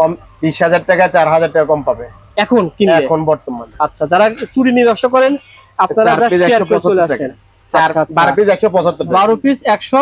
কম বিশ হাজার টাকা চার হাজার টাকা কম পাবে। এখন কিনলে? এখন বর্তমান। আচ্ছা যারা চুরি নিয়ে ব্যবসা করেন আপনারা চার শেয়ার করে চলে আসেন। চার আচ্ছা, আচ্ছা। পিস একশো পঁচাত্তর টাকা। বারো পিস একশো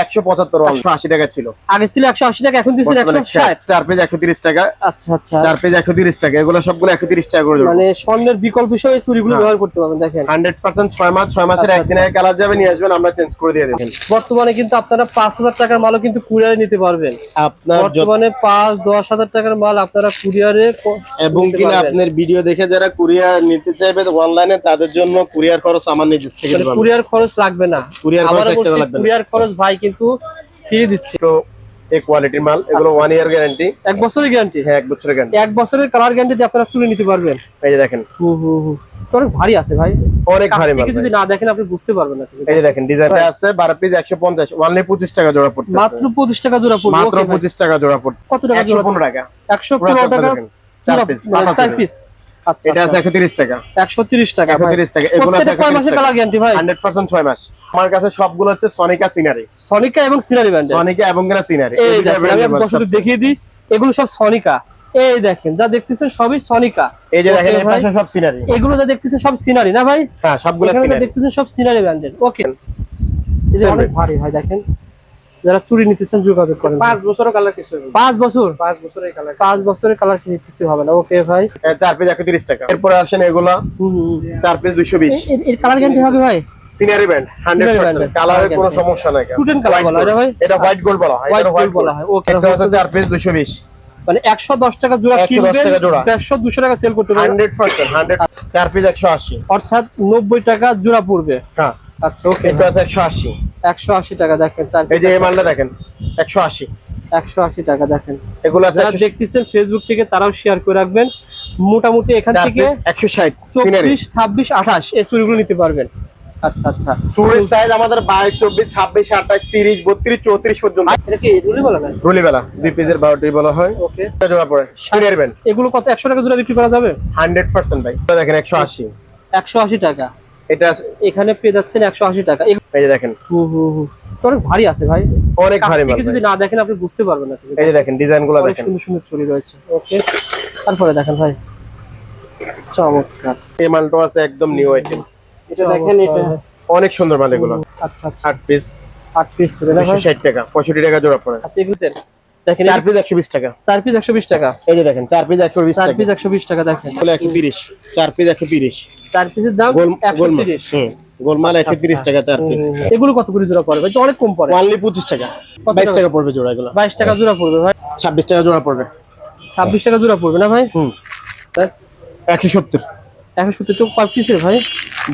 একশো পঁচাত্তর একশো আশি টাকা ছিল। আগে ছিল একশো আশি টাকা এখন দিচ্ছেন একশো বর্তমানে চার পিস একশো তিরিশ টাকা। আচ্ছা আচ্ছা। চার পিস একশো তিরিশ টাকা। এগুলো সবগুলো একশো তিরিশ টাকা করে মানে স্বর্ণের বিকল্প হিসেবে চুরিগুলো। ব্যবহার করতে পারবেন দেখেন। হান্ড্রেড পার্সেন্ট ছয় মাস ছয় মাসের একদিন আগে কালার যাবে নিয়ে আসবেন আমরা চেঞ্জ করে দিয়ে দেবেন। বর্তমানে কিন্তু আপনারা পাঁচ হাজার টাকার মালও কিন্তু কুরিয়ারে নিতে পারবেন। আপনার বর্তমানে পাঁচ দশ হাজার টাকার মাল আপনারা কুরিয়ারে এবং কিনা আপনার ভিডিও দেখে যারা কুরিয়ার নিতে চাইবে অনলাইনে তাদের জন্য কুরিয়ার খরচ আমার নিজের থেকে মানে কুরিয়ার খরচ লাগবে না। কুরিয়ার খরচ লাগবে কুরিয়ার খরচ ভাই কিন্তু ফ্রি দিচ্ছে। তো এই কোয়ালিটির মাল এগুলো ওয়ান ইয়ার গ্যারান্টি এক বছরের গ্যারান্টি হ্যাঁ এক বছরের গ্যারান্টি এক বছরের কালার গ্যারান্টি দিয়ে আপনারা চুরি নিতে পারবেন। এই যে দেখেন। হু হু তো অনেক ভারী আছে ভাই। অনেক ভারী মাল যদি না দেখেন আপনি বুঝতে পারবেন না এই যে দেখেন ডিজাইনটা আছে বারো পিস একশো পঞ্চাশ। ওয়ানলি পঁচিশ টাকা জোড়া পড়তেছে। মাত্র পঁচিশ টাকা জোড়া পড়বে। মাত্র Okay ভাই। পঁচিশ টাকা জোড়া পড়ছে কত টাকা জোড়া পনেরো টাকা। একশো পুরো পনেরো চোখটা টাকা? দেখেন। চার পিস মানে পাঁচ চার পিস এটা আছে একশো তিরিশ টাকা। একশো তিরিশ টাকা একশো তিরিশ টাকা এগুলো আছে কয় মাসের কালার গ্যারান্টি ভাই? মাস। আমার কাছে সবগুলো হচ্ছে সনিকা সিনারি সনিকা এবং সিনারি ব্র্যান্ডের সনিকা এবং সিনারি এই আমি আপনাকে দেখিয়ে দিই এগুলো সব সনিকা এই দেখেন যা দেখতেছেন সবই সনিকা এই যে দেখেন এই পাশে সব সিনারি এগুলো যা দেখতেছেন সব সিনারি না ভাই? হ্যাঁ সবগুলো সিনারি দেখতেছেন সব সিনারি ব্র্যান্ডের ওকে এই যে অনেক ভারী ভাই দেখেন। যারা চুরি নিতে চান যোগাযোগ করেন। পাঁচ বছর কালার কিছু হবে। পাঁচ বছর? পাঁচ বছরের কালার পাঁচ বছরের কালার কিছু হবে না? ওকে ভাই। চার পিস একশো তিরিশ টাকা। এরপরে আসেন এগুলা। চার পিস দুইশো বিশ। এর- কালার গ্যারান্টি হবে ভাই? Scenery band hundred Scenery percent band, কালারের কোনো সমস্যা নাই বলা হয় ভাই? এটা হোয়াইট গোল্ড বলা হয় এটা হোয়াইট বলা হয় ওকে এটা হচ্ছে চার পিস দুইশো বিশ। মানে একশো দশ টাকা জোড়া 110 কিনবেন টাকা জোড়া। দেড়শো দুশো টাকা সেল করতে পারবেন। হান্ড্রেড পার্সেন্ট হান্ড্রেড চার পিস একশো আশি। অর্থাৎ নব্বই টাকা জোড়া পড়বে। হ্যাঁ। আচ্ছা ওকে এটা আছে একশো আশি টাকা দেখেন এই যে এই মালটা দেখেন একশো আশি। একশো আশি টাকা দেখেন। এগুলো আছে যারা দেখতেছেন ফেসবুক থেকে তারাও শেয়ার করে রাখবেন। মোটামুটি এখান থেকে একশো ষাট চব্বিশ ছাব্বিশ আঠাশ এই চুরিগুলো নিতে পারবেন। আচ্ছা আচ্ছা। চুরির সাইজ আমাদের বাইশ চব্বিশ ছাব্বিশ আঠাশ তিরিশ বত্রিশ চৌত্রিশ পর্যন্ত। এটা কি এগুলি বলা না রুলিবেলা দুই বারোটি বলা হয়। ওকে এটা জোড়া পড়ে সিনিয়র ব্যান্ড এগুলো কত একশো টাকা জোড়া বিক্রি করা যাবে? হান্ড্রেড পার্সেন্ট ভাই। দেখেন একশো আশি। একশো আশি টাকা। এটা এখানে পেয়ে যাচ্ছেন একশো আশি টাকা। এই যে দেখেন। তো অনেক ভারী আছে ভাই। অনেক ভারী যদি না দেখেন আপনি বুঝতে পারবেন না। এই যে দেখেন ডিজাইনগুলো দেখেন। সুন্দর সুন্দর চুরি রয়েছে। ওকে তারপরে দেখেন ভাই। চমৎকার। এই মালটা আছে একদম নিউ আইটেম এটা দেখেন এটা অনেক সুন্দর মাল এগুলো। আচ্ছা আচ্ছা। আট পিস আট পিস চুরি না দুশো ভাই ষাট টাকা পঁয়ষট্টি টাকা জোড়া পড়ে। আচ্ছা এগুলো স্যার দেখেন চার পিস একশো বিশ টাকা। চার পিস একশো বিশ টাকা। এই যে দেখেন চার পিস একশো বিশ চার পিস একশো বিশ টাকা দেখেন। বলে একশো তিরিশ চার পিস একশো তিরিশ। চার পিসের দাম গোল একশো গোলমাল তিরিশ। হুম গোলমাল একশো তিরিশ টাকা চার পিস এগুলো কত করে জোড়া পড়বে? তো অনেক কম পড়ে। ওয়ানলি পঁচিশ টাকা। কত বাইশ টাকা? টাকা পড়বে জোড়া এগুলো। বাইশ টাকা জোড়া পড়বে ভাই। ছাব্বিশ টাকা জোড়া পড়বে। ছাব্বিশ টাকা জোড়া পড়বে না ভাই? হুম। একশো সত্তর। একশো সত্তর তো পার পিসের ভাই।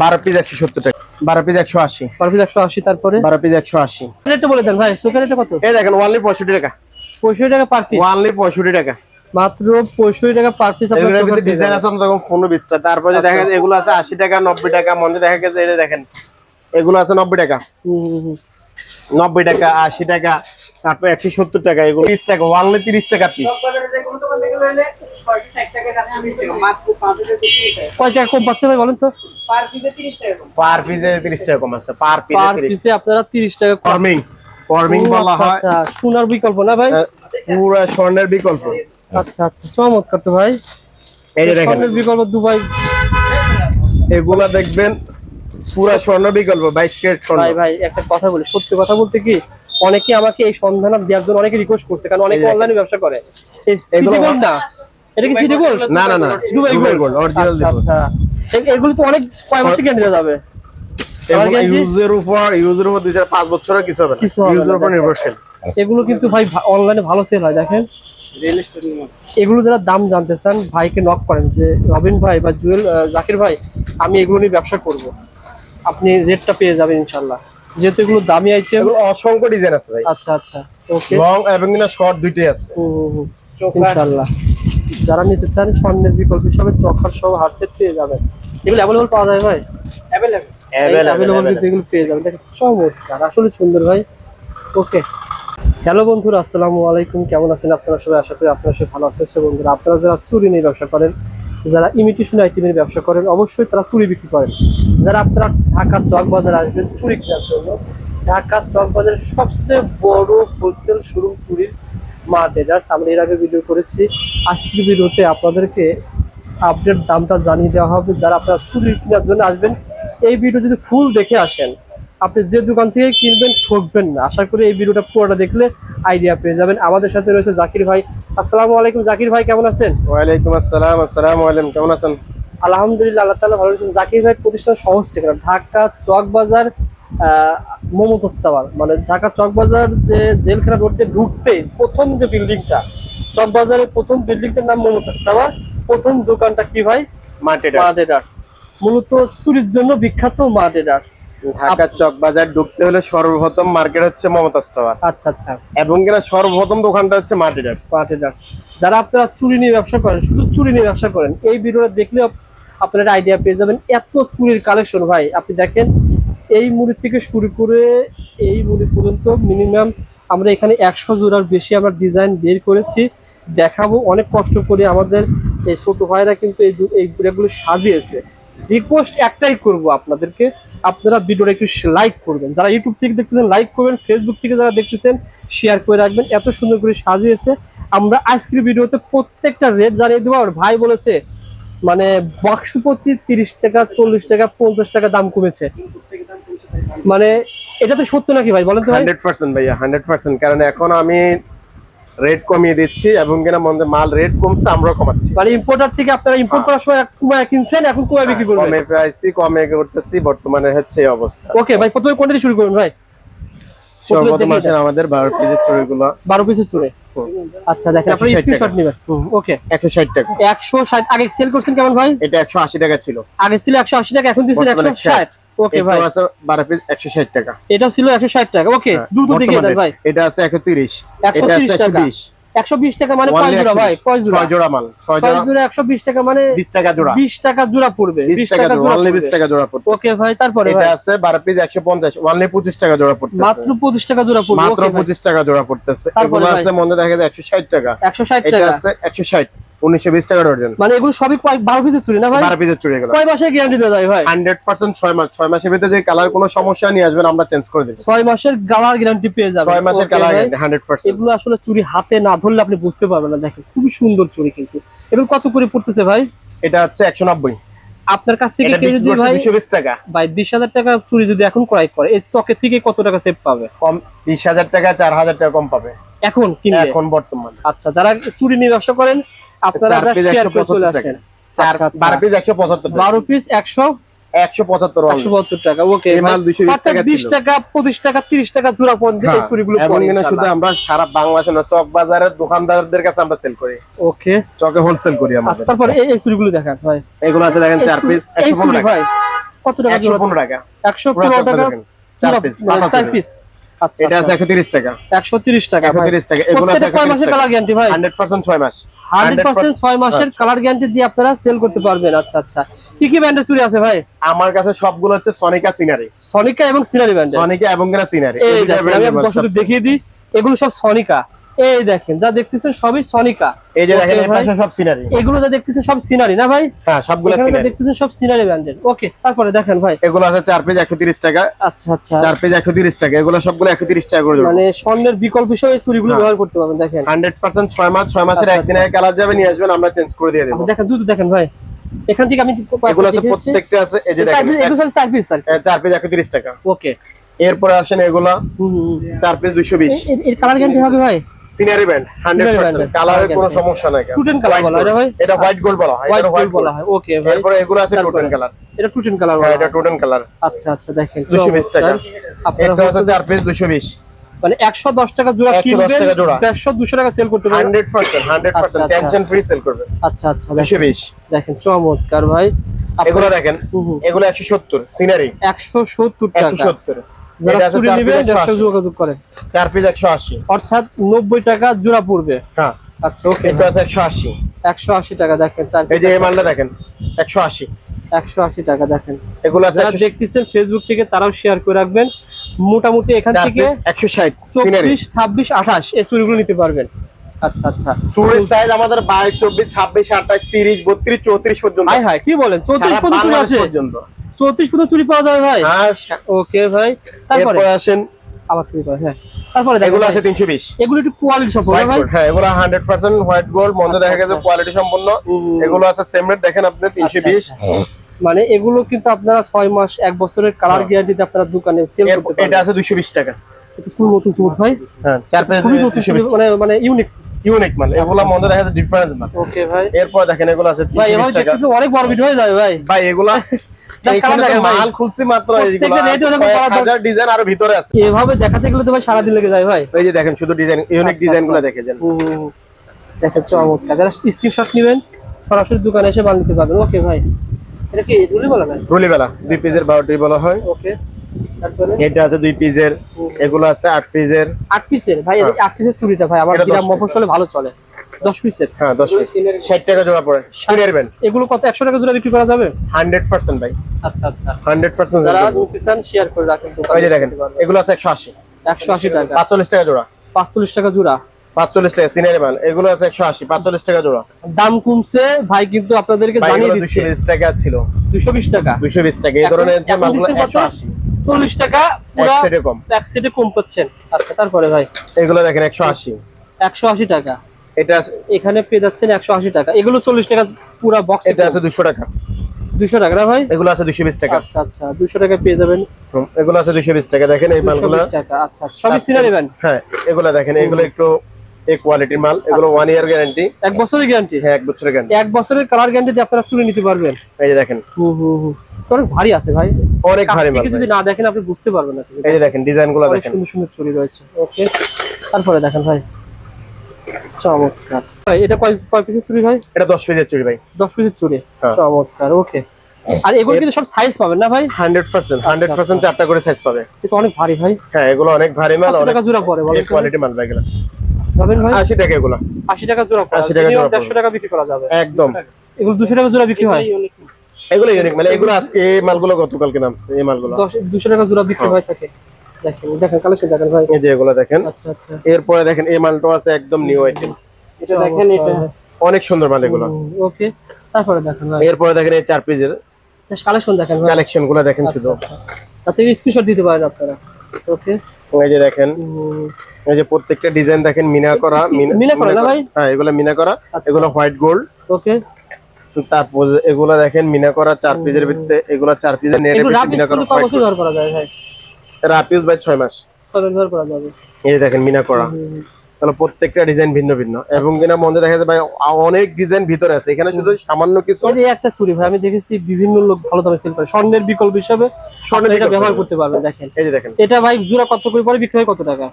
বারো পিস একশো সত্তর টাকা। বারো পিস একশো আশি। পার পিস একশো আশি তারপরে? বারো পিস একশো আশি। রেটটা বলে দেন ভাই রেটটা কত? এই দেখেন ওয়ানলি পঁয়ষট্টি টাকা। পঁয়ষট্টি টাকা পার পিস ওয়ানলি পঁয়ষট্টি টাকা। মাত্র পঁয়ষট্টি টাকা পার পিস আপনার ভিতরে ডিজাইন আছে। তখন পনেরো বিশটা। তারপরে যে দেখা আচ্ছা। এগুলো আছে আশি টাকা নব্বই টাকা মনে দেখা গেছে এটা দেখেন। এগুলো আছে নব্বই টাকা। হুম, হুম, হুম। নব্বই টাকা আশি টাকা তারপর একশো সত্তর টাকা এগুলো তিরিশ টাকা ওয়ানলি তিরিশ টাকা পিস যে কয় টাকা কম পাচ্ছে ভাই বলেন তো? পার পিসে তিরিশ টাকা কম পার পিসে তিরিশ টাকা কম আছে পার পিসে আপনারা তিরিশ টাকা কম। ফর্মিং বলা আচ্ছা, হয়। আচ্ছা। সোনার বিকল্প না ভাই? পুরা স্বর্ণের বিকল্প। আচ্ছা আচ্ছা। চমৎকার তো ভাই। এই যে দেখেন। স্বর্ণের বিকল্প দুবাই এগুলা দেখবেন পুরা স্বর্ণ বিকল্প বাইশ ক্যারেট স্বর্ণ। ভাই ভাই একটা কথা বলি সত্যি কথা বলতে কি অনেকে আমাকে এই সন্ধান দেওয়ার জন্য অনেকে রিকোয়েস্ট করছে কারণ অনেকে অনলাইনে ব্যবসা করে। এই সিটি এগুলো গোল্ড না? এটা কি সিটি গোল্ড না না না Dubai Dubai gold gold original আচ্ছা এগুলো তো অনেক কয় মাস থেকে দেওয়া যাবে? ইউজের উপর ইউজের উপর দুই চার পাঁচ বছরের কিছু হবে না। কিছু হবে না, ইউজের উপর নির্ভরশীল। এগুলো কিন্তু ভাই অনলাইনে ভালো সেল হয় দেখেন। এগুলো যারা দাম জানতে চান ভাইকে নক করেন যে রবিন ভাই বা জুয়েল জাকির ভাই আমি এগুলো নিয়ে ব্যবসা করব। আপনি রেটটা পেয়ে যাবেন ইনশাল্লাহ যেহেতু এগুলো দামি আইটেম এগুলো অসংখ্য ডিজাইন আছে ভাই। আচ্ছা আচ্ছা। ওকে লং এবং কিনা শর্ট দুইটাই আছে। ইনশাল্লাহ যারা নিতে চান স্বর্ণের বিকল্প হিসাবে চখার সহ হারসেট পেয়ে যাবেন। এগুলো অ্যাভেলেবল পাওয়া যায় ভাই? অ্যাভেলেবেল অ্যাভেলেবল কিন্তু এগুলো পেয়ে যাবেন। দেখেন চমৎকার আসলে সুন্দর ভাই। ওকে হ্যালো বন্ধুরা আসসালামু আলাইকুম। কেমন আছেন আপনারা সবাই? আশা করি আপনারা সবাই ভালো আছেন। বন্ধুরা আপনারা যারা চুরি নিয়ে ব্যবসা করেন যারা ইমিটেশন আইটেমের ব্যবসা করেন অবশ্যই তারা চুরি বিক্রি করেন। যারা আপনারা ঢাকার চক বাজারে আসবেন চুরি কেনার জন্য ঢাকার চক বাজারের সবচেয়ে বড় হোলসেল শোরুম চুরির মা ট্রেডার্স আমরা এর আগে ভিডিও করেছি। আজকের ভিডিওতে আপনাদেরকে আপডেট দামটা জানিয়ে দেওয়া হবে। যারা আপনারা চুরি কেনার জন্য আসবেন এই ভিডিও যদি ফুল দেখে আসেন আপনি যে দোকান থেকে কিনবেন ঠকবেন না। আশা করি এই ভিডিওটা পুরোটা দেখলে আইডিয়া পেয়ে যাবেন। আমাদের সাথে রয়েছে জাকির ভাই। আসসালামু আলাইকুম জাকির ভাই কেমন আছেন? ওয়ালাইকুম আসসালাম আসসালামু আলাইকুম কেমন আছেন? আলহামদুলিল্লাহ আল্লাহ তালা ভালো রয়েছেন। জাকির ভাই প্রতিষ্ঠান সহজ ঠিকানা ঢাকা চকবাজার মমতাজ টাওয়ার। মানে ঢাকা চকবাজার যে জেলখানা রোড দিয়ে ঢুকতেই প্রথম যে বিল্ডিংটা চকবাজারের প্রথম বিল্ডিংটার নাম মমতাজ টাওয়ার। প্রথম দোকানটা কি ভাই? মা মার্কেটার্স ট্রেডার্স মূলত চুরির জন্য বিখ্যাত মা ট্রেডার্স ঢাকা চক বাজার ঢুকতে হলে সর্বপ্রথম মার্কেট হচ্ছে মমতাজ টাওয়ার। আচ্ছা আচ্ছা। এবং কিনা সর্বপ্রথম দোকানটা হচ্ছে মার্কেটার্স মা ট্রেডার্স যারা আপনারা চুরি নিয়ে ব্যবসা করেন শুধু চুরি নিয়ে ব্যবসা করেন এই ভিডিওটা দেখলে আপনারা আইডিয়া পেয়ে যাবেন। এত চুরির কালেকশন ভাই আপনি দেখেন এই মুড়ি থেকে শুরু করে এই মুড়ি পর্যন্ত মিনিমাম আমরা এখানে একশো জোড়ার বেশি আমরা ডিজাইন বের করেছি। দেখাবো অনেক কষ্ট করে আমাদের এই ছোট ভাইরা কিন্তু এই দু- গুলো সাজিয়েছে। রিকোয়েস্ট একটাই করব আপনাদেরকে। আপনারা ভিডিওটা একটু লাইক করবেন। যারা ইউটিউব থেকে দেখতেছেন লাইক করবেন ফেসবুক থেকে যারা দেখতেছেন শেয়ার করে রাখবেন। এত সুন্দর করে সাজিয়েছে। আমরা আজকের ভিডিওতে প্রত্যেকটা রেট জানিয়ে দেবো। আর ভাই বলেছে মানে বাক্স প্রতি তিরিশ টাকা, চল্লিশ টাকা, পঞ্চাশ টাকা দাম কমেছে। মানে এটা তো সত্য নাকি ভাই? বলেন তো হান্ড্রেড পার্সেন্ট ভাইয়া হান্ড্রেড পার্সেন্ট কারণ এখন আমি রেট কমিয়ে দিচ্ছি এবং কিনা মধ্যে মাল রেট কমছে আমরাও কমাচ্ছি। মানে ইম্পোর্টার থেকে আপনারা ইম্পোর্ট করার সময় কুমায় কিনছেন এখন কুমায় বিক্রি করবেন? কমে পাইছি কমে করতেছি বর্তমানে হচ্ছে এই অবস্থা। ওকে ভাই প্রথমে কোনটা শুরু করবেন ভাই? সর্বপ্রথম আছেন আমাদের বারো পিসের চুড়িগুলো। বারো পিসের চুড়ে? আচ্ছা দেখেন 160 স্ক্রিনশট। নেবেন। ওকে একশো ষাট টাকা। একশো ষাট আগে সেল করছেন কেমন ভাই? এটা একশো আশি টাকা ছিল। আগে ছিল একশো আশি টাকা এখন দিচ্ছেন বর্তমানে ষাট। ওকে ভাই। আছে বারো পিস একশো ষাট টাকা। এটা ছিল একশো ষাট টাকা। ওকে হ্যাঁ, দেখিয়ে দেন ভাই। এটা আছে একশো তিরিশ। একশো এটা আছে তিরিশ একশো টাকা বিশ। একশো বিশ টাকা মানে কয় জোড়া ভাই কয় জোড়া। ছয় জোড়া মাল। ছয় জোড়া জোড়া একশো বিশ টাকা মানে বিশ টাকা জোড়া। বিশ টাকা জোড়া পড়বে। বিশ টাকা জোড়া অনলি টাকা জোড়া পড়ছে ওকে ভাই তারপরে এটা আছে বারো পিস একশো পঞ্চাশ। অনলি পঁচিশ টাকা জোড়া পড়তেছে। মাত্র পঁচিশ টাকা জোড়া পড়বে। মাত্র ওকে ভাই। পঁচিশ টাকা জোড়া পড়তেছে। তারপরে এগুলো? আছে মনে দেখা যায় একশো ষাট টাকা। একশো ষাট এটা টাকা। আছে একশো ষাট। উনিশশো বিশ টাকা ডর্জন মানে এগুলো সবই কয়েক বারো পিসের চুরি না ভাই? বারো পিসের চুড়ি গেল কয় মাসের গ্যারান্টি দেওয়া যায় ভাই? হান্ড্রেড পার্সেন্ট ছয় মাস ছয় মাসের ভিতরে যে কালার কোনো সমস্যা নিয়ে আসবেন আমরা চেঞ্জ করে দেবো। ছয় মাসের গ্যারান্টি পেয়ে যাবেন। ছয় মাসের কালার ভাই। Hundred percent. এগুলো আসলে চুরি হাতে না ধরলে আপনি বুঝতে পারবেন না। দেখেন খুবই সুন্দর চুরি কিন্তু। এগুলো কত করে পড়তেছে ভাই? এটা হচ্ছে একশো নব্বই। আপনার কাছ থেকে কেউ যদি ভাই বিশ টাকা। ভাই বিশ টাকা চুরি যদি এখন ক্রয় করে এই চকের থেকে কত টাকা সেভ পাবে? কম বিশ হাজার টাকা চার হাজার টাকা কম পাবে। এখন কিনলে? এখন বর্তমান। আচ্ছা যারা চুরি নিয়ে ব্যবসা করেন আপনারা শেয়ার করে চলে আসেন। আচ্ছা, আচ্ছা। বারো পিস একশো একশো পঁচাত্তর একশো টাকা ওকে এই মাল 220 টাকা বিশ টাকা পঁচিশ টাকা তিরিশ টাকা জোড়া পর্যন্ত এই চুরিগুলো হ্যাঁ, শুধু আমরা সারা বাংলাদেশে না চক বাজারের দোকানদারদের কাছে আমরা সেল করি। ওকে চকে হোলসেল করি আচ্ছা আমাদের তারপরে এই এই চুরিগুলো দেখান ভাই। এগুলো আছে দেখেন চার পিস এই একশো চুরি ভাই কত টাকা একশো পনেরো টাকা। একশো পনেরো টাকা দেখেন। চার পিস চার পিস আচ্ছা এটা আছে একশো তিরিশ টাকা। একশো তিরিশ টাকা একশো তিরিশ টাকা এগুলো আছে কয় মাসের কালার গ্যারান্টি ভাই। হান্ড্রেড পার্সেন্ট ছয় মাস। হান্ড্রেড পার্সেন্ট ছয় মাসের কালার গ্যারান্টি দিয়ে আপনারা সেল করতে পারবেন। আচ্ছা আচ্ছা। কি কি ব্র্যান্ডের চুরি আছে ভাই? আমার কাছে সবগুলো হচ্ছে সনিকা সিনারি সনিকা এবং সিনারি ব্র্যান্ডের সনিকা এবং সিনারি এই আমি আপনাকে দেখিয়ে দিই। এগুলো সব সনিকা এই দেখেন যা দেখতেছেন সবই সনিকা এই যে দেখেন Okay, এই পাশে সব সিনারি এগুলো যা দেখতেছেন সব সিনারি না ভাই? হ্যাঁ সবগুলো সিনারি দেখতেছেন সব সিনারি ব্র্যান্ডের ওকে তারপরে দেখেন ভাই। এগুলো আছে চার পেজ একশো তিরিশ টাকা। আচ্ছা আচ্ছা। চার পেজ একশো তিরিশ টাকা। এগুলো সবগুলো একশো তিরিশ টাকা করে মানে স্বর্ণের বিকল্প হিসেবে এই চুরিগুলো হ্যাঁ। ব্যবহার করতে পারবেন দেখেন। হান্ড্রেড পার্সেন্ট ছয় মাস ছয় মাসের আচ্ছা, একদিন আগে কালার যাবে নিয়ে আসবেন আমরা চেঞ্জ করে দিয়ে দেবো। দেখেন দুধ দেখেন ভাই। এখান থেকে আমি এগুলো আছে প্রত্যেকটা আছে এই যে দেখেন এগুলো সার্ভিস স্যার এ, চার পেজ একশো তিরিশ টাকা। ওকে এরপরে আসেন এগুলো চার পেজ দুশো বিশ। এর কালার গ্যারান্টি হবে ভাই? Scenery band hundred Scenery percent band, কালারের কোনো সমস্যা নাই টুটেন কালার বলা ভাই? এটা হোয়াইট গোল্ড বলা হয় এটা হোয়াইট বলা হয় ওকে ভাই। এরপরে এগুলো আছে টোটেন কালার এটা টুটেন কালার হ্যাঁ এটা টোটেন কালার আচ্ছা আচ্ছা দেখেন 220 টাকা। আপনারা এটা চার পেজ দুশো বিশ। মানে একশো দশ টাকা জোড়া 110 কিনবেন টাকা জোড়া। দেড়শো দুশো টাকা সেল করতে পারবেন। হান্ড্রেড পার্সেন্ট হান্ড্রেড পার্সেন্ট আচ্ছা, আচ্ছা। টেনশন ফ্রি সেল করবে আচ্ছা আচ্ছা দুশো দেখেন চমৎকার ভাই। এগুলো দেখেন। এগুলো একশো সত্তর সিনারি একশো সত্তর একশো টাকা সত্তর। যারা চুরি নেবেন পিস একশো দেড়শো আশি। যোগাযোগ করেন চার পিস একশো আশি। অর্থাৎ নব্বই টাকা জোড়া পড়বে। হ্যাঁ। আচ্ছা ওকে এটা আছে একশো আশি। একশো আশি টাকা দেখেন চার এই যে এই মালটা দেখেন একশো আশি। একশো আশি টাকা দেখেন। এগুলো যারা দেখতেছেন ফেসবুক থেকে তারাও শেয়ার করে রাখবেন। মোটামুটি এখান থেকে একশো ষাট চব্বিশ ছাব্বিশ আঠাশ এই চুরিগুলো নিতে পারবেন। আচ্ছা আচ্ছা। চুড়ের সাইজ আমাদের বাইশ চব্বিশ ছাব্বিশ আঠাশ তিরিশ বত্রিশ চৌত্রিশ পর্যন্ত হাই কি বলেন? চৌত্রিশ পর্যন্ত। চৌত্রিশ পর্যন্ত চুরি পাওয়া যাবে ভাই? হ্যাঁ। ওকে ভাই। তারপরে? আসেন। আবার চুরি করে হ্যাঁ। তারপরে দেখেন এগুলো আছে তিনশো বিশ। এগুলো একটু কোয়ালিটি সম্পূর্ণ হোয়াইট ভাই। হ্যাঁ এগুলো হোয়াইট গোল্ড মধ্যে দেখা গেছে কোয়ালিটি সম্পন্ন। এগুলো আছে সেম রেট দেখেন আপনি তিনশো আচ্ছা, বিশ। আচ্ছা। মানে এগুলো কিন্তু আপনারা মাস বছরের কালার গ্যারান্টিতে আপনারা দোকানে সেল করতে এটা আছে দুশো বিশ টাকা। এটা ফুল নতুন চুট ভাই। হ্যাঁ চার পেজ খুবই নতুন দুশো বিশ। চুড়ি, মানে মানে ইউনিক ইউনিক মাল এগুলো দেখা যাচ্ছে ডিফারেন্স মাল ওকে ভাই। এরপর দেখেন এগুলো আছে ভাই টাকা। অনেক বড় ভিডিও হয়ে যাবে ভাই। ভাই এগুলা না, এইখানে কালার তো দেখেন ভাই। মাল খুলছি মাত্র এইগুলো। প্রত্যেকটা rate ওরকম কয়েক করা হাজার ডিজাইন আরও ভিতরে আছে। এভাবে দেখাতে গেলে তো ভাই সারাদিন লেগে যায় ভাই। এই যে দেখেন শুধু ডিজাইন ইউনিক আচ্ছা, ডিজাইনগুলো আচ্ছা। দেখেছেন দেখেন চমৎকার। যারা স্ক্রিনশট নেবেন সরাসরি দোকানে এসে মাল নিতে পারবেন। ওকে ভাই। এটা কি ঝুলি বলা না? রুলিবেলা দুই পিসের বারোটি বলা হয়। ওকে। তারপরে? এটা আছে দুই পিসের এগুলো আছে আট পিসের আট পিসের ভাই আট পিসের চুরিটা ভাই আমার গ্রাম 10 ভালো চলে। দশ পিসের হ্যাঁ দশ পিস ষাট টাকা জোড়া পড়ে। সিনিয়র ব্যান্ড এগুলো কত? একশো টাকা জোড়া বিক্রি করা যাবে? হান্ড্রেড পার্সেন্ট ভাই। আচ্ছা আচ্ছা। হান্ড্রেড পার্সেন্ট যারা নিতে চান শেয়ার করে রাখেন যে দেখেন এগুলো আছে একশো আশি। একশো আশি টাকা। পাঁচচল্লিশ টাকা জোড়া। পাঁচচল্লিশ টাকা জোড়া। পাঁচচল্লিশ টাকা সিনিয়র মাল এগুলো আছে একশো আশি পাঁচচল্লিশ টাকা জোড়া। দাম কমছে। ভাই কিন্তু আপনাদেরকে জানিয়ে দিচ্ছে। বিশ টাকা ছিল। দুশো বিশ টাকা। দুশো বিশ টাকা। এই ধরনের এখন মালগুলো দিচ্ছেন কত? একশো আশি। চল্লিশ টাকা পুরো এক সেটে কম। এক সেটে কম পাচ্ছেন। আচ্ছা তারপরে ভাই। এগুলো দেখেন একশো আশি। একশো আশি টাকা। এটা এখানে পেয়ে যাচ্ছেন একশো আশি টাকা। এগুলো চল্লিশ টাকা পুরো বক্স এটা আছে দুশো টাকা। দুশো টাকা না ভাই? এগুলো আছে দুশো বিশ টাকা। আচ্ছা আচ্ছা দুশো টাকা পেয়ে যাবেন। এগুলো আছে দুশো বিশ টাকা। দেখেন এই মালগুলো আচ্ছা সবই সিনারি ব্যান্ড হ্যাঁ এগুলো দেখেন এগুলো একটু এই কোয়ালিটির মাল। এগুলো আচ্ছা, ওয়ান ইয়ার গ্যারান্টি এক বছরের গ্যারান্টি হ্যাঁ এক বছরের গ্যারান্টি এক বছরের কালার গ্যারান্টি দিয়ে আপনারা তুলে নিতে পারবেন। এই যে দেখেন। হুম হুম হুম অনেক ভারী আছে ভাই। অনেক ভারী মাল যদি না দেখেন আপনি বুঝতে পারবেন না। এই যে দেখেন ডিজাইনগুলো অনেক দেখেন। সুন্দর সুন্দর চুড়ি রয়েছে। ওকে তারপরে দেখেন ভাই। চমৎকার। এটা কয় কয় পিসের চুড়ি ভাই? এটা দশ পিসের চুরি ভাই। দশ পিসের চুড়ি? হ্যাঁ। চমৎকার ওকে আর এগুলো কিন্তু সব সাইজ পাবেন না ভাই? হান্ড্রেড পার্সেন্ট হান্ড্রেড পার্সেন্ট চারটা করে সাইজ পাবে। এটা অনেক ভারী ভাই। হ্যাঁ এগুলো অনেক ভারী মাল অনেক টাকা জোড়া পড়ে বলেন কোয়ালিটি মাল ভাই এগুলো। পাবেন ভাই? আশি টাকা এগুলো। আশি টাকা জোড়া পড়ে। 80 টাকা জোড়া টাকা বিক্রি করা যাবে। একদম। এগুলো দুশো টাকা জোড়া বিক্রি হয়? এগুলো ইউনিক মানে এগুলো আজকে এই মালগুলো গতকালকে নামছে এই মালগুলো। দশ দুশো টাকা জোড়া বিক্রি হয়। থাকে দেখেন দেখেন কালেকশন দেখেন ভাই। এই যে এগুলো দেখেন। আচ্ছা আচ্ছা। এরপরে দেখেন এই মালটা আছে একদম নিউ আইটেম এটা দেখেন এটা। অনেক সুন্দর মাল এগুলো। ওকে। তারপরে দেখেন ভাই। এরপরে দেখেন এই চার পিসের কালেকশন দেখেন ভাই। কালেকশনগুলো দেখেন শুধু। আচ্ছা। তাতে স্ক্রিনশট দিতে পারেন আপনারা? ওকে। এই যে দেখেন। এই যে প্রত্যেকটা ডিজাইন দেখেন মিনা করা মিনা করা না ভাই? হ্যাঁ এগুলো মিনা করা। আচ্ছা। এগুলো হোয়াইট গোল্ড ওকে। তারপর এগুলো দেখেন মিনা করা চার পিসের ভিতরে এগুলো চার পিসের রাফ মিনা করা করা যায় ভাই। রাপিউস বাই ছয় মাস। কবে ব্যবহার করা যাবে। এই দেখেন মিনা করা। তাহলে প্রত্যেকটা ডিজাইন ভিন্ন ভিন্ন। এবং কিনা মধ্যে দেখা যায় ভাই অনেক ডিজাইন ভিতরে আছে। এখানে শুধু সামান্য কিছু এই একটা চুরি ভাই আমি দেখেছি বিভিন্ন লোক ভালো দামে সেল করে। স্বর্ণের বিকল্প হিসাবে স্বর্ণের এটা ব্যবহার করতে পারবেন দেখেন। এই যে দেখেন। এটা ভাই জোড়া কত করে পরে বিক্রি হয় কত টাকা?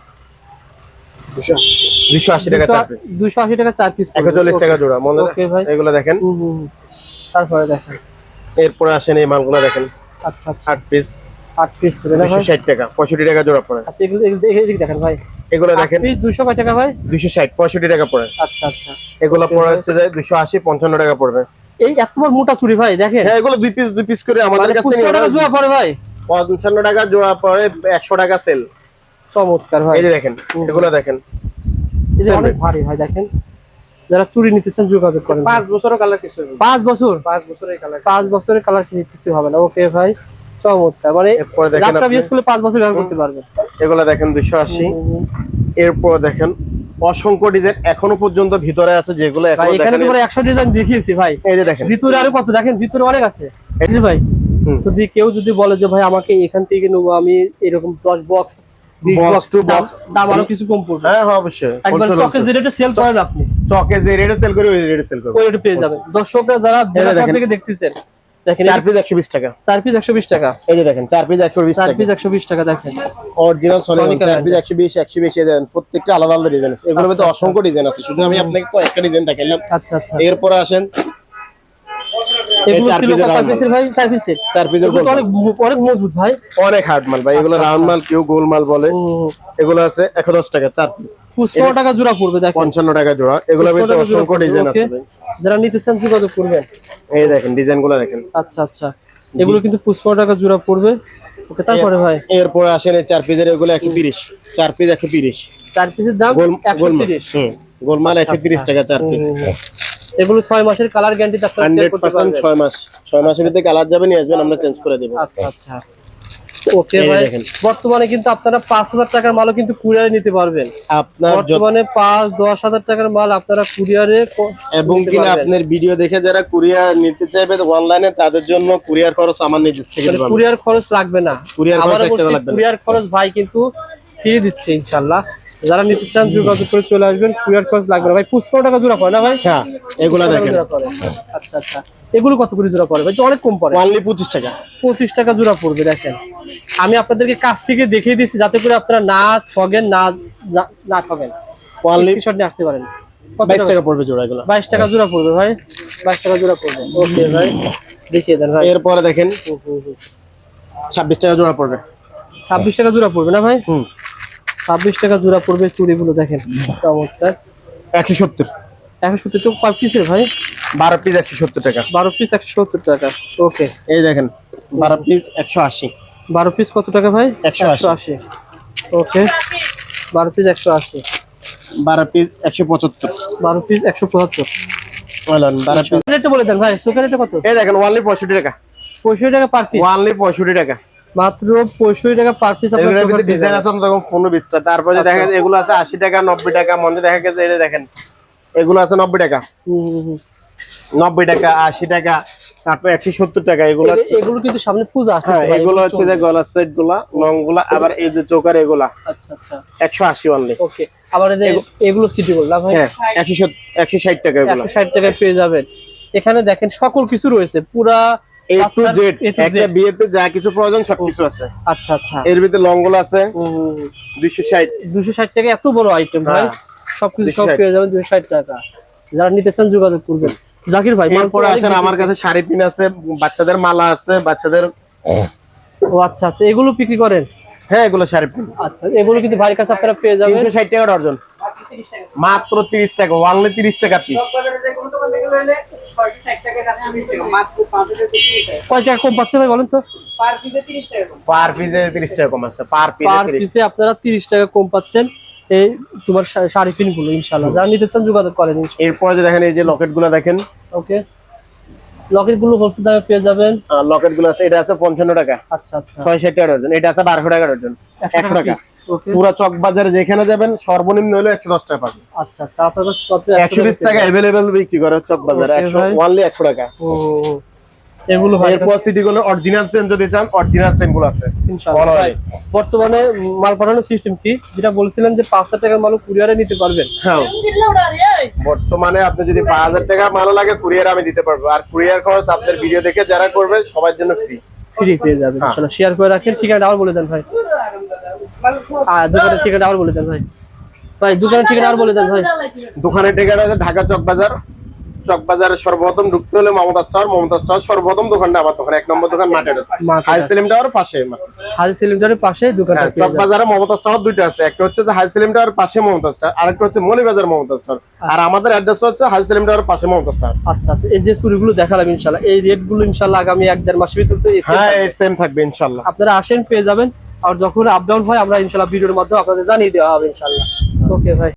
দুশো আশি। টাকা চার পিস দুশো আশি টাকা চার পিস একশো চল্লিশ টাকা জোড়া। মনে ওকে ভাই। এগুলো দেখেন। তারপরে দেখেন। এরপরে আসেন এই মালগুলো দেখেন। আচ্ছা আচ্ছা। পিস পিস টাকা পঁয়ষট্টি টাকা জোড়া পড়ে। আচ্ছা এগুলো এগুলো- এদিকে দেখেন ভাই। এগুলো দেখেন। পিস দুশো কয় টাকা ভাই? দুশো ষাট পঁয়ষট্টি টাকা পড়ে। আচ্ছা আচ্ছা। এগুলো পড়ে হচ্ছে যে টাকা পড়বে। এই এত মোটা চুরি ভাই দেখেন। হ্যাঁ এগুলো দুই পিস দুই পিস করে আমাদের মানে কাছে পঁচিশ টাকা জোড়া পড়ে ভাই। পঞ্চান্ন টাকা জোড়া পড়ে একশো টাকা সেল চমৎকার ভাই। এই যে দেখেন এগুলো দেখেন। এই যে অনেক। ভারী ভাই দেখেন। যারা চুরি নিতে চান যোগাযোগ করেন। পাঁচ বছরও কালার কিছু হবে। পাঁচ বছর? পাঁচ বছরের কালার পাঁচ বছরের কালার কিছু হবে না। ওকে ভাই। চমৎকার। মানে রাতটা আপনি- করলে পাঁচ বছর ব্যবহার করতে পারবেন। এগুলো দেখেন দুশো আশি। এরপর দেখেন অসংখ্য ডিজাইন এখনও পর্যন্ত ভিতরে আছে যেগুলো এখানে ডিজাইন দেখিয়েছি ভাই। এই যে দেখেন। ভিতরে আরও কত দেখেন ভিতরে অনেক আছে। এই ভাই যদি কেউ যদি বলে যে ভাই আমাকে এখান থেকে নেব আমি এরকম দশ বক্স বিশ Box বক্স। দাম আরও কিছু কম পড়বে। হ্যাঁ হ্যাঁ অবশ্যই। একবার চকে wholesale। যে রেটে সেল করেন আপনি। চকে যে রেটে সেল করে ওই রেটে সেল করব। ওই রেটে পেয়ে যাবেন। দর্শকরা যারা জেলা থেকে দেখতেছেন দেখেন চার পিস একশো বিশ টাকা। চার পিস একশো বিশ টাকা। এই যে দেখেন চার পিস একশো বিশ চার পিস একশো বিশ টাকা দেখেন। অরিজিনাল চার পিস দেন প্রত্যেকটা আলাদা আলাদা ডিজাইন আছে। এগুলোর মধ্যে আচ্ছা, অসংখ্য ডিজাইন আছে। শুধু আমি আপনাকে কয়েকটা ডিজাইন দেখাইলাম। আচ্ছা আচ্ছা। এরপরে আসেন এগুলো ছিল পিসের পিসের ভাই চার পিসের। চার পিসের এগুলো অনেক অনেক মজবুত ভাই। অনেক হার্ড মাল ভাই এগুলো আচ্ছা, রাউন্ড মাল কেউ গোল মাল বলে। এগুলো আছে একশো দশ টাকা চার পিস। পঁচপন্ন টাকা জোড়া পড়বে দেখেন। পঞ্চান্ন টাকা জোড়া। এগুলোর ভিতরে অসংখ্য ডিজাইন আছে যারা নিতে চান যোগাযোগ করবেন। এই দেখেন আচ্ছা আচ্ছা। এগুলো কিন্তু পঁচপন্ন টাকা জোড়া পড়বে। ওকে তারপরে ভাই? এরপরে আসেন এই চার পিসের এগুলো একশো তিরিশ। চার পিস একশো তিরিশ। চার পিসের দাম গোল একশো গোলমাল তিরিশ। হুম গোলমাল একশো তিরিশ টাকা চার পিস। এগুলো ছয় মাসের কালার গ্যারান্টি sell করতে পার্সেন্ট মাস ছয় মাসের ভিতরে কালার যাবে নিয়ে আসবেন আমরা চেঞ্জ করে দেবো। আচ্ছা আচ্ছা। ওকে ভাই। বর্তমানে কিন্তু আপনারা পাঁচ হাজার টাকার মালও কিন্তু কুরিয়ারে নিতে পারবেন। আপনার বর্তমানে পাঁচ দশ হাজার টাকার মাল আপনারা কুরিয়ারে এবং কিনা। আপনার ভিডিও দেখে যারা কুরিয়ার নিতে চাইবে অনলাইনে তাদের জন্য কুরিয়ার খরচ আমার নিজের থেকে মানে দিতে হবে। কুরিয়ার খরচ লাগবে না। কুরিয়ার খরচ আবারও এক টাকা বলছি, লাগবে না। কুরিয়ার খরচ ভাই কিন্তু ফ্রি দিচ্ছে ইনশাল্লাহ যারা নিতে চান যোগাযোগ করে চলে আসবেন। কুরিয়ার খরচ লাগবে না। ভাই পুষ্পা টাকা জোড়া পড়ে না ভাই? হ্যাঁ এগুলা দেখেন। আচ্ছা আচ্ছা। এগুলো কত করে জোড়া পড়ে? ভাই তো অনেক কম পড়ে। অনলি পঁচিশ টাকা। পঁচিশ টাকা জোড়া পড়বে দেখেন। আমি আপনাদেরকে কাছ থেকে দেখিয়ে দিচ্ছি যাতে করে আপনারা না ঠগেন না না- ঠগেন। অনলি স্ক্রিনশট নিয়ে আসতে পারেন। বাইশ টাকা? পড়বে জোড়া এগুলো। বাইশ টাকা জোড়া পড়বে ভাই। বাইশ টাকা জোড়া পড়বে। ওকে ভাই দেখিয়ে দেন ভাই। এরপরে দেখেন ছাব্বিশ টাকা জোড়া পড়বে। ছাব্বিশ টাকা জোড়া পড়বে না ভাই? হুম। ছাব্বিশ টাকা জোড়া পড়বে চুড়িগুলো দেখেন চমৎকার। একশো সত্তর। একশো সত্তর তো কয় পিসের ভাই? বারো পিস একশো সত্তর টাকা। বারো পিস একশো সত্তর টাকা ওকে এই দেখেন বারো পিস একশো আশি। বারো পিস কত টাকা ভাই? 180 আশি। ওকে বারো পিস একশো আশি। বারো পিস একশো পঁচাত্তর। বারো পিস একশো পঁচাত্তর। বলেন বারো পিস বলে দেন ভাই রেটটা কত? এই দেখেন ওয়ানলি পঁয়ষট্টি টাকা। পঁয়ষট্টি টাকা পার পিস ওয়ানলি পঁয়ষট্টি টাকা। মাত্র পঁয়ষট্টি টাকা পার পিস ভিতরে ডিজাইন আছে তারপরে দেখা এগুলো আছে আশি টাকা নব্বই টাকা। মনে দেখা গেছে এটা দেখেন এগুলো আছে নব্বই টাকা। হুম, হুম, হুম। নব্বই টাকা আশি টাকা তারপর একশো সত্তর টাকা এগুলো এগুলো কিন্তু সামনে পূজা আসছে হ্যাঁ এগুলো হচ্ছে যে গলার সেটগুলা লংগুলা আবার এই যে চোকার এগুলা। আচ্ছা আচ্ছা। অনলি ওকে আবার এগুলো সিটি ভাই। হ্যাঁ টাকা এগুলো। টাকায় পেয়ে যাবেন। এখানে দেখেন সকল কিছু রয়েছে পুরা এ টু জেড। একটা বিয়েতে যা কিছু প্রয়োজন সবকিছু আছে। আচ্ছা আচ্ছা। এর ভিতরে লংগুলো আছে। দুইশো ষাট। দুশো ষাট টাকা এত বড় আইটেম ভাই। হ্যাঁ। সবকিছু সব পেয়ে যাবেন দুশো ষাট টাকা। যারা নিতে চান যোগাযোগ করবেন। জাকির ভাই মাল আসেন আমার কাছে শাড়ি পিন আছে বাচ্চাদের মালা আছে বাচ্চাদের ও আচ্ছা আচ্ছা। এগুলো বিক্রি করেন? হ্যাঁ এগুলো শাড়ি পিন। আচ্ছা এগুলো কিন্তু ভাইয়ের কাছে আপনারা পেয়ে যাবেন। তিনশো ষাট টাকা ডর্জন মাত্র তিরিশ টাকা ওয়ানলি তিরিশ টাকা পিস টাকা কয় কম পাচ্ছে ভাই বলেন তো? পার পিসে তিরিশ টাকা কম পার পিসে তিরিশ টাকা কম আছে পার পিসে আপনারা তিরিশ টাকা কম পাচ্ছেন। এই তোমার শাড়ি নিতে চান যোগাযোগ করেন এরপরে যে দেখেন এই যে লকেটগুলো দেখেন। ওকে লকেটগুলো হোলসেল দামে পেয়ে যাবেন। লকেটগুলো আছে এটা আছে পঞ্চান্ন টাকা। আচ্ছা আচ্ছা। ছয় ষাট টাকা ডজন এটা আছে বারোশো টাকা ডজন একশো টাকা। ওকে পুরো চক বাজারে যেখানে যাবেন সর্বনিম্ন হলো একশো দশ টাকা পাবেন। আচ্ছা আচ্ছা আপনার কাছে মাত্র একশো বিশ টাকা অ্যাভেলেবেল বিক্রি করে চক বাজারে Okay, একশো ভাই। ওয়ানলি একশো টাকা। ও। এগুলো ভাই এরপর সিটি গুলো অরিজিনাল চেন যদি চান অরিজিনাল চেনগুলো আছে। ইনশাআল্লাহ। হয়। বর্তমানে মাল পাঠানোর সিস্টেম কি? যেটা বলছিলেন যে পাঁচ হাজার টাকার মাল কুরিয়ারে নিতে পারবেন। হ্যাঁ। বর্তমানে আপনি যদি পাঁচ হাজার টাকা ভালো লাগে কুরিয়ার আমি দিতে পারব। আর কুরিয়ার খরচ আপনার ভিডিও দেখে যারা করবে সবার জন্য ফ্রি ফ্রি পেয়ে যাবেন। হ্যাঁ। চলো শেয়ার করে রাখেন ঠিকানা আবার বলে দেন ভাই। আর দোকানের ঠিকানা আবার বলে দেন ভাই। ভাই দোকানের ঠিকানা আবার বলে দেন ভাই। দোকানের ঠিকানা আছে ঢাকা চক বাজার চক বাজারে সর্বপ্রথম ঢুকতে হলে মমতাজ টাওয়ার মমতাজ টাওয়ার সর্বপ্রথম দোকানটা আমার দোকান এক নম্বর দোকান মাঠের আছে। হাই সেলিম টাওয়ার পাশে। হাজি সিলিন্ডারের পাশে দোকানটা হ্যাঁ পেয়ে চক যাবেন। বাজারে মমতাজ টাওয়ার দুইটা আছে। একটা হচ্ছে যে হাই সেলিম টাওয়ার পাশে টাওয়ার আরেকটা হচ্ছে মলিবাজার মমতাজ টাওয়ার আর আমাদের অ্যাড্রেস হচ্ছে হাই সেলিম টাওয়ার পাশে মমতাজ টাওয়ার আচ্ছা আচ্ছা। এই যে চুরিগুলো দেখালাম ইনশাল্লাহ এই রেটগুলো ইনশাল্লাহ আগামী এক দেড় মাসের ভিতরে হ্যাঁ সেম থাকবে ইনশাল্লাহ আপনারা আসেন পেয়ে যাবেন। আর যখন আপ ডাউন হয় আমরা ইনশাল্লাহ ভিডিওর মাধ্যমে আপনাদের জানিয়ে দেওয়া হবে ইনশাল্লাহ ওকে ভাই